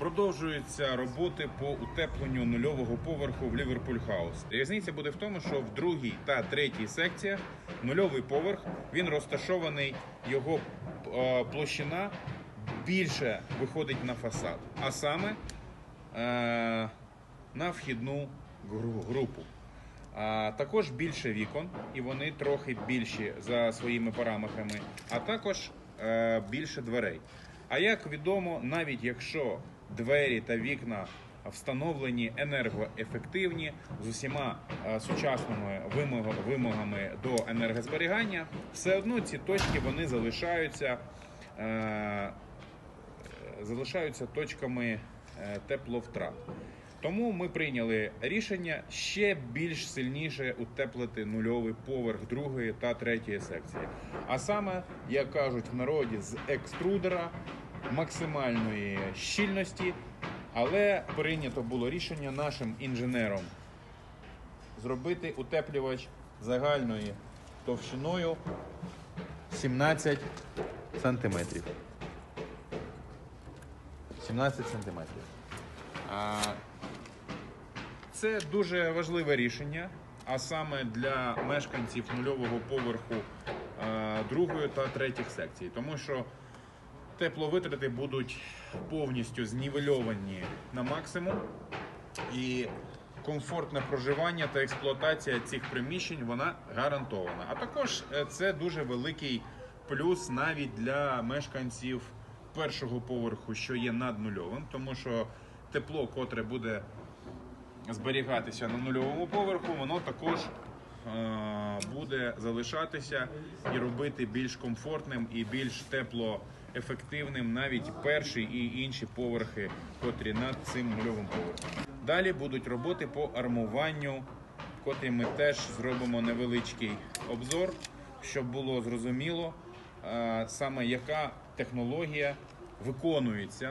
Продовжуються роботи по утепленню нульового поверху в Ліверпуль Хаус. Різниця буде в тому, що в другій та третій секціях нульовий поверх він розташований, його е, площина більше виходить на фасад, а саме е, на вхідну групу. А також більше вікон, і вони трохи більші за своїми параметрами, а також е, більше дверей. А як відомо, навіть якщо двері та вікна встановлені енергоефективні з усіма е, сучасними вимогами до енергозберігання, все одно ці точки вони залишаються. Е, залишаються точками е, тепловтрат. Тому ми прийняли рішення ще більш сильніше утеплити нульовий поверх другої та третьої секції. А саме, як кажуть в народі, з екструдера максимальної щільності, але прийнято було рішення нашим інженером зробити утеплювач загальною товщиною 17 сантиметрів. 17 сантиметрів. А, Це дуже важливе рішення, а саме для мешканців нульового поверху другої та третіх секцій, тому що тепловитрати будуть повністю знівельовані на максимум, і комфортне проживання та експлуатація цих приміщень вона гарантована. А також е, це дуже великий плюс навіть для мешканців першого поверху, що є над нульовим, тому що тепло, котре буде зберігатися на нульовому поверху, воно також е, буде залишатися і робити більш комфортним і більш теплоефективним навіть перший і інші поверхи, котрі над цим нульовим поверхом. Далі будуть роботи по армуванню, котрі ми теж зробимо невеличкий обзор, щоб було зрозуміло, саме яка технологія виконується